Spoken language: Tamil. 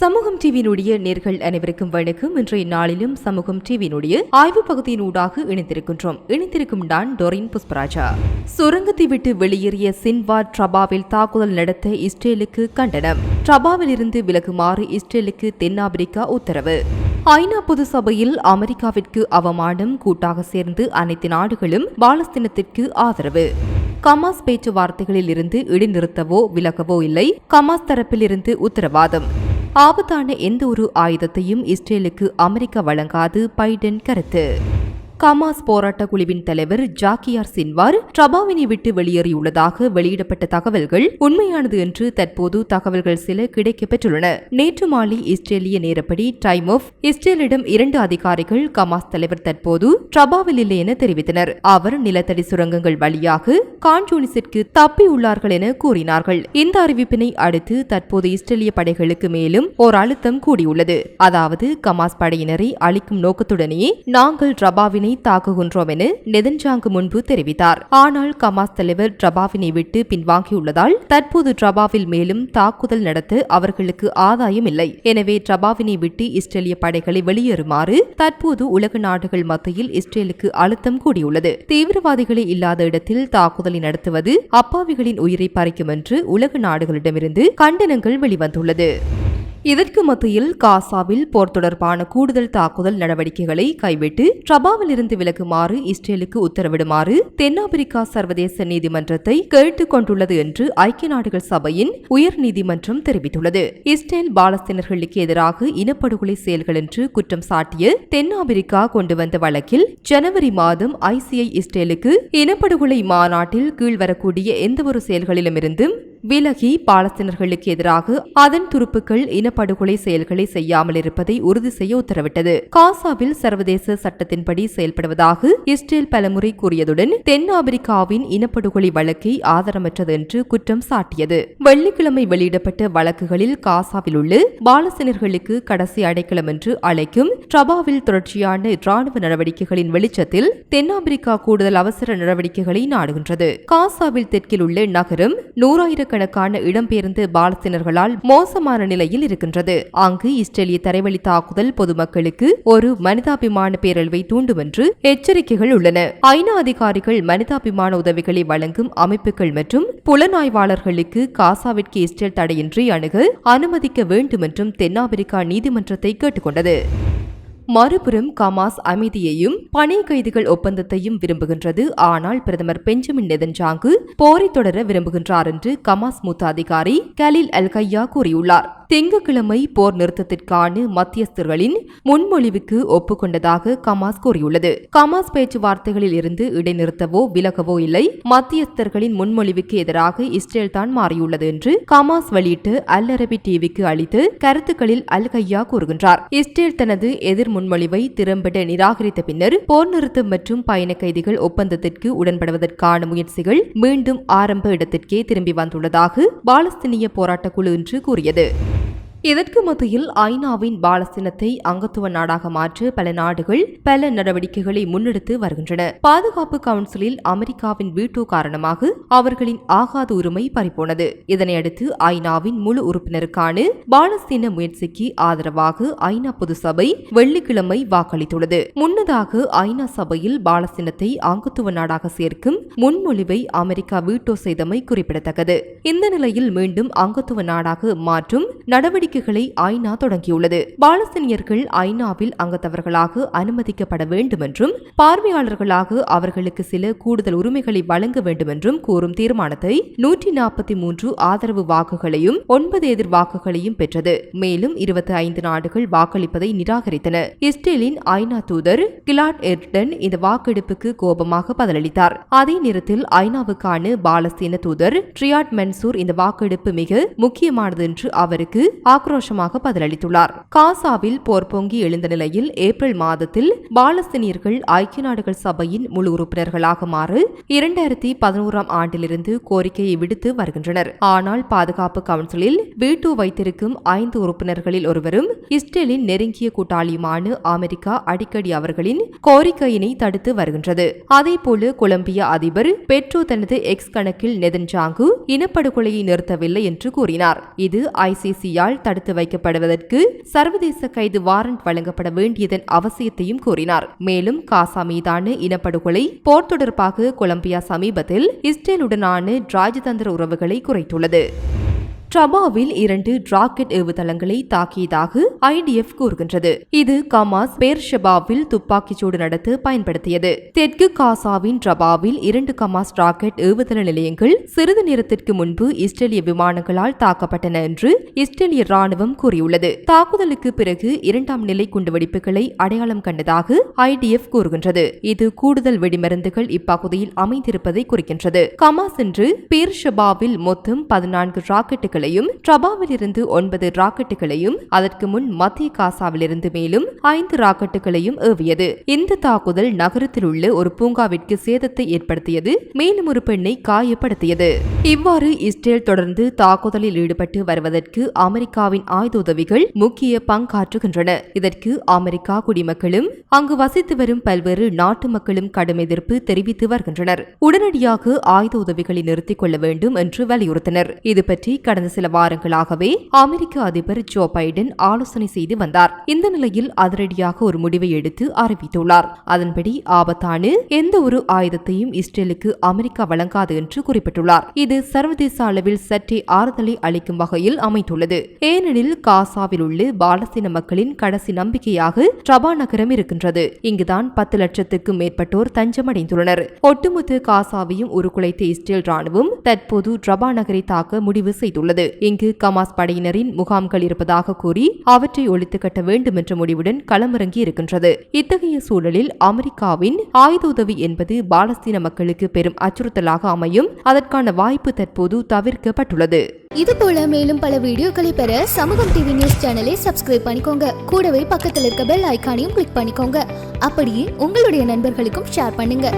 சமூகம் டிவியினுடைய நேர்கள் அனைவருக்கும் வணக்கம். இன்றைய நாளிலும் சமூகம் டிவியினுடைய ஆய்வு பகுதியினூடாக இணைந்திருக்கின்றோம். இணைந்திருக்கும் நான் டொரின் புஷ்பராஜா. சுரங்கத்தை விட்டு வெளியேறிய சின்வா ட்ரபாவில் தாக்குதல் நடத்த இஸ்ரேலுக்கு கண்டனம். ட்ரபாவில் இருந்து விலகுமாறு இஸ்ரேலுக்கு தென்னாப்பிரிக்கா உத்தரவு. ஐநா பொது சபையில் அமெரிக்காவிற்கு அவமானம் கூட்டாக சேர்ந்து அனைத்து நாடுகளும் பாலஸ்தீனத்திற்கு ஆதரவு. கமாஸ் பேச்சுவார்த்தைகளில் இருந்து இடைநிறுத்தவோ விலகவோ இல்லை. கமாஸ் தரப்பில் இருந்து உத்தரவாதம். ஆபத்தான எந்த ஒரு ஆயுதத்தையும் இஸ்ரேலுக்கு அமெரிக்கா வழங்காது பைடன் கருத்து. கமாஸ் போராட்ட குழுவின் தலைவர் ஜாக்கியார் சின்வார் ட்ரபாவினை விட்டு வெளியேறியுள்ளதாக வெளியிடப்பட்ட தகவல்கள் உண்மையானது என்று தற்போது தகவல்கள் சில கிடைக்கப்பெற்றுள்ளன. நேற்று மாலை இஸ்ரேலிய நேரப்படி டைம் ஆஃப் இஸ்ரேலிடம் இரண்டு அதிகாரிகள் கமாஸ் தலைவர் தற்போது ட்ரபாவில் இல்லை என தெரிவித்தனர். அவர் நிலத்தடி சுரங்கங்கள் வழியாக கான்ஜூனிஸிற்கு தப்பியுள்ளார்கள் என கூறினார்கள். இந்த அறிவிப்பினை அடுத்து தற்போது இஸ்ரேலிய படைகளுக்கு மேலும் ஓர் அழுத்தம் கூடியுள்ளது. அதாவது கமாஸ் படையினரை அளிக்கும் நோக்கத்துடனேயே நாங்கள் ஈரானை தாக்குகின்றோம் என நெதன்ஜாங்கு முன்பு தெரிவித்தார். ஆனால் கமாஸ் தலைவர் ட்ரபாவினை விட்டு பின்வாங்கியுள்ளதால் தற்போது ட்ரபாவில் மேலும் தாக்குதல் நடத்த அவர்களுக்கு ஆதாயம் இல்லை எனவே ட்ரபாவினை விட்டு இஸ்ரேலிய படைகளை வெளியேறுமாறு தற்போது உலக நாடுகள் மத்தியில் இஸ்ரேலுக்கு அழுத்தம் கூடியுள்ளது. தீவிரவாதிகளை இல்லாத இடத்தில் தாக்குதலை நடத்துவது அப்பாவிகளின் உயிரை பறிக்கும் என்று உலக நாடுகளிடமிருந்து கண்டனங்கள் வெளிவந்துள்ளது. இதற்கு மத்தியில் காசாவில் போர் தொடர்பான கூடுதல் தாக்குதல் நடவடிக்கைகளை கைவிட்டு ட்ரபாவில் இருந்து விலகுமாறு இஸ்ரேலுக்கு உத்தரவிடுமாறு தென்னாப்பிரிக்கா சர்வதேச நீதிமன்றத்தை கேட்டுக் கொண்டுள்ளது என்று ஐக்கிய நாடுகள் சபையின் உயர் நீதிமன்றம் தெரிவித்துள்ளது. இஸ்ரேல் பாலஸ்தீனர்களுக்கு எதிராக இனப்படுகொலை செயல்கள் என்று குற்றம் சாட்டிய தென்னாப்பிரிக்கா கொண்டு வந்த வழக்கில் ஜனவரி மாதம் ஐசிஐ இஸ்ரேலுக்கு இனப்படுகொலை மாநாட்டில் கீழ் வரக்கூடிய எந்தவொரு செயல்களிலுமிருந்தும் விலகி பாலஸ்தீனர்களுக்கு எதிராக அதன் துருப்புக்கள் இனப்படுகொலை செயல்களை செய்யாமல் இருப்பதை உறுதி செய்ய உத்தரவிட்டது. காசாவில் சர்வதேச சட்டத்தின்படி செயல்படுவதாக இஸ்ரேல் பலமுறை கூறியதுடன் தென்னாப்பிரிக்காவின் இனப்படுகொலை வழக்கை ஆதாரமற்றது என்று குற்றம் சாட்டியது. வெள்ளிக்கிழமை வெளியிடப்பட்ட வழக்குகளில் காசாவில் உள்ள பாலஸ்தீனர்களுக்கு கடைசி அடைக்கலம் என்று அழைக்கும் ட்ரபாவில் தொடர்ச்சியான ராணுவ நடவடிக்கைகளின் வெளிச்சத்தில் தென்னாப்பிரிக்கா கூடுதல் அவசர நடவடிக்கைகளை நாடுகின்றது. காசாவில் தெற்கில் உள்ள நகரம் ஆயிரக்கணக்கான இடம்பெயர்ந்த பாலஸ்தீனர்களால் மோசமான நிலையில் இருக்கின்றது. அங்கு இஸ்ரேலிய தரைவழி தாக்குதல் பொதுமக்களுக்கு ஒரு மனிதாபிமான பேரழிவை தூண்டும் என்று எச்சரிக்கைகள் உள்ளன. ஐநா அதிகாரிகள் மனிதாபிமான உதவிகளை வழங்கும் அமைப்புகள் மற்றும் புலனாய்வாளர்களுக்கு காசாவிற்கு இஸ்ரேல் தடையின்றி அணுக அனுமதிக்க வேண்டும் என்றும் தென்னாப்பிரிக்கா நீதிமன்றத்தை கேட்டுக்கொண்டது. மறுபுறம் கமாஸ் அமைதியையும் பணி கைதிகள் ஒப்பந்தத்தையும் விரும்புகின்றது. ஆனால் பிரதமர் பெஞ்சமின் நெதன்ஜாங்கு போரை தொடர விரும்புகின்றார் என்று கமாஸ் மூத்த அதிகாரி கலீல் அல் கையா கூறியுள்ளார். திங்கட்கிழமை போர் நிறுத்தத்திற்கான மத்தியஸ்தர்களின் முன்மொழிவுக்கு ஒப்புக்கொண்டதாக கமாஸ் கூறியுள்ளது. கமாஸ் பேச்சுவார்த்தைகளில் இருந்து இடைநிறுத்தவோ விலகவோ இல்லை. மத்தியஸ்தர்களின் முன்மொழிவுக்கு எதிராக இஸ்ரேல் தான் மாறியுள்ளது என்று கமாஸ் வெளியிட்டு அல் அரபி டிவிக்கு அளித்து கருத்துக்களில் அல் கையா கூறுகின்றார். இஸ்ரேல் தனது எதிர் முன்மொழிவை திறம்பட நிராகரித்த பின்னர் போர் நிறுத்தம் மற்றும் பயண கைதிகள் ஒப்பந்தத்திற்கு உடன்படுவதற்கான முயற்சிகள் மீண்டும் ஆரம்ப இடத்திற்கே திரும்பி வந்துள்ளதாக பாலஸ்தீனிய போராட்டக் குழு என்று கூறியது. இதற்கு மத்தியில் ஐநாவின் பாலஸ்தீனத்தை அங்கத்துவ நாடாக மாற்ற பல நாடுகள் பல நடவடிக்கைகளை முன்னெடுத்து வருகின்றன. பாதுகாப்பு கவுன்சிலில் அமெரிக்காவின் வீட்டோ காரணமாக அவர்களின் ஆகாத உரிமை பறிப்போனது இதனையடுத்து ஐநாவின் முழு உறுப்பினருக்கான பாலஸ்தீன முயற்சிக்கு ஆதரவாக ஐநா பொது சபை வெள்ளிக்கிழமை வாக்களித்துள்ளது. முன்னதாக ஐநா சபையில் பாலஸ்தீனத்தை அங்கத்துவ நாடாக சேர்க்கும் முன்மொழிவை அமெரிக்கா வீட்டோ செய்தமை குறிப்பிடத்தக்கது. இந்த நிலையில் மீண்டும் அங்கத்துவ நாடாக மாற்றும் நடவடிக்கை நடவடிக்கைகளை ஐநா தொடங்கியுள்ளது. பாலஸ்தீனியர்கள் ஐநாவில் அங்கத்தவர்களாக அனுமதிக்கப்பட வேண்டும் என்றும் பார்வையாளர்களாக அவர்களுக்கு சில கூடுதல் உரிமைகளை வழங்க வேண்டும் என்றும் கூறும் தீர்மானத்தை நூற்றி நாற்பத்தி மூன்று ஆதரவு வாக்குகளையும் ஒன்பது எதிர் வாக்குகளையும் பெற்றது. மேலும் இருபத்தி ஐந்து நாடுகள் வாக்களிப்பதை நிராகரித்தன. இஸ்ரேலின் ஐநா தூதர் கிலாட் எர்டன் இந்த வாக்கெடுப்புக்கு கோபமாக பதிலளித்தார். அதே நேரத்தில் ஐநாவுக்கான பாலஸ்தீன தூதர் ட்ரியாட் மன்சூர் இந்த வாக்கெடுப்பு மிக முக்கியமானது என்று அவருக்கு ஆக்ரோஷமாக பதிலளித்துள்ளார். காசாவில் போர் பொங்கி எழுந்த நிலையில் ஏப்ரல் மாதத்தில் பாலஸ்தீனியர்கள் ஐக்கிய நாடுகள் சபையின் முழு உறுப்பினர்களாக மாறு இரண்டாயிரத்தி பதினோராம் ஆண்டிலிருந்து கோரிக்கையை விடுத்து வருகின்றனர். ஆனால் பாதுகாப்பு கவுன்சிலில் வீட்டு வைத்திருக்கும் ஐந்து உறுப்பினர்களில் ஒருவரும் இஸ்ரேலின் நெருங்கிய கூட்டாளியுமான அமெரிக்கா அடிக்கடி அவர்களின் கோரிக்கையினை தடுத்து வருகின்றது. அதேபோல கொலம்பிய அதிபர் பெட்ரோ தனது எக்ஸ் கணக்கில் நெதன்ஜாங்கு இனப்படுகொலையை நிறுத்தவில்லை என்று கூறினார். இது ஐசிசியால் தடுத்து வைக்கப்படுவதற்கு சர்வதேச கைது வாரண்ட் வழங்கப்பட வேண்டியதன் அவசியத்தையும் கூறினார். மேலும் காசா மீதான இனப்படுகொலை போர் தொடர்பாக கொலம்பியா சமீபத்தில் இஸ்ரேலுடனான ராஜதந்திர உறவுகளை குறைத்துள்ளது. ட்ரபாவில் இரண்டு ராக்கெட் ஏவுதளங்களை தாக்கியதாக ஐடிஎஃப் கூறுகின்றது. இது கமாஸ் பேர்ஷபாவில் துப்பாக்கிச்சூடு நடத்த பயன்படுத்தியது. தெற்கு காசாவின் ட்ரபாவில் இரண்டு கமாஸ் ராக்கெட் ஏவுதள நிலையங்கள் சிறிது நேரத்திற்கு முன்பு இஸ்ரேலிய விமானங்களால் தாக்கப்பட்டன என்று இஸ்ரேலிய ராணுவம் கூறியுள்ளது. தாக்குதலுக்கு பிறகு இரண்டாம் நிலை குண்டுவெடிப்புகளை அடையாளம் கண்டதாக ஐடிஎஃப் கூறுகின்றது. இது கூடுதல் வெடிமருந்துகள் இப்பகுதியில் அமைந்திருப்பதை குறிக்கின்றது. கமாஸ் என்று பேர்ஷபாவில் மொத்தம் பதினான்கு ராக்கெட்டுகள் ராக்கெட்டுகளையும் ட்ரபாவிலிருந்து ஒன்பது ராக்கெட்டுகளையும் அதற்கு முன் மத்திய காசாவிலிருந்து மேலும் ஐந்து ராக்கெட்டுகளையும் ஏவியது. இந்த தாக்குதல் நகரத்தில் உள்ள ஒரு பூங்காவிற்கு சேதத்தை ஏற்படுத்தியது மேலும் ஒரு பெண்ணை காயப்படுத்தியது. இவ்வாறு இஸ்ரேல் தொடர்ந்து தாக்குதலில் ஈடுபட்டு வருவதற்கு அமெரிக்காவின் ஆயுத உதவிகள் முக்கிய பங்காற்றுகின்றன. இதற்கு அமெரிக்கா குடிமக்களும் அங்கு வசித்து வரும் பல்வேறு நாட்டு மக்களும் கடும் எதிர்ப்பு தெரிவித்து வருகின்றனர். உடனடியாக ஆயுத உதவிகளை நிறுத்திக் கொள்ள வேண்டும் என்று வலியுறுத்தினர். இது பற்றி கடந்த சில வாரங்களாகவே அமெரிக்க அதிபர் ஜோ பைடன் ஆலோசனை செய்து வந்தார். இந்த நிலையில் அதிரடியாக ஒரு முடிவை எடுத்து அறிவித்துள்ளார். அதன்படி ஆபத்தான எந்த ஒரு ஆயுதத்தையும் இஸ்ரேலுக்கு அமெரிக்கா வழங்காது என்று குறிப்பிட்டுள்ளார். இது சர்வதேச அளவில் சற்றே ஆறுதலை அளிக்கும் வகையில் அமைந்துள்ளது. ஏனெனில் காசாவில் உள்ள பாலஸ்தீன மக்களின் கடைசி நம்பிக்கையாக ட்ரபா நகரம் இருக்கின்றது. இங்குதான் பத்து லட்சத்துக்கும் மேற்பட்டோர் தஞ்சமடைந்துள்ளனர். ஒட்டுமொத்த காசாவையும் உருக்குலைத்த இஸ்ரேல் ராணுவம் தற்போது ட்ரபா நகரை தாக்க முடிவு செய்துள்ளது. இங்கு கமாஸ் படையினரின் முகாம்கள் இருப்பதாக கூறி அவற்றை ஒழித்து கட்ட வேண்டும் என்ற முடிவுடன் களமிறங்கி இருக்கின்றது. இத்தகைய சூழலில் அமெரிக்காவின் ஆயுத உதவி என்பது பாலஸ்தீன மக்களுக்கு பெரும் அச்சுறுத்தலாக அமையும். அதற்கான வாய்ப்பு தற்போது தவிர்க்கப்பட்டுள்ளது. இது போல மேலும் பல வீடியோக்களை பெற சமூகம் டிவி நியூஸ் சேனலை சப்ஸ்கிரைப் பண்ணிக்கோங்க. கூடவே பக்கத்தில் இருக்க பெல் ஐக்கானையும் கிளிக் பண்ணிக்கோங்க. அப்படியே உங்களுடைய நண்பர்களுக்கும் ஷேர் பண்ணுங்க.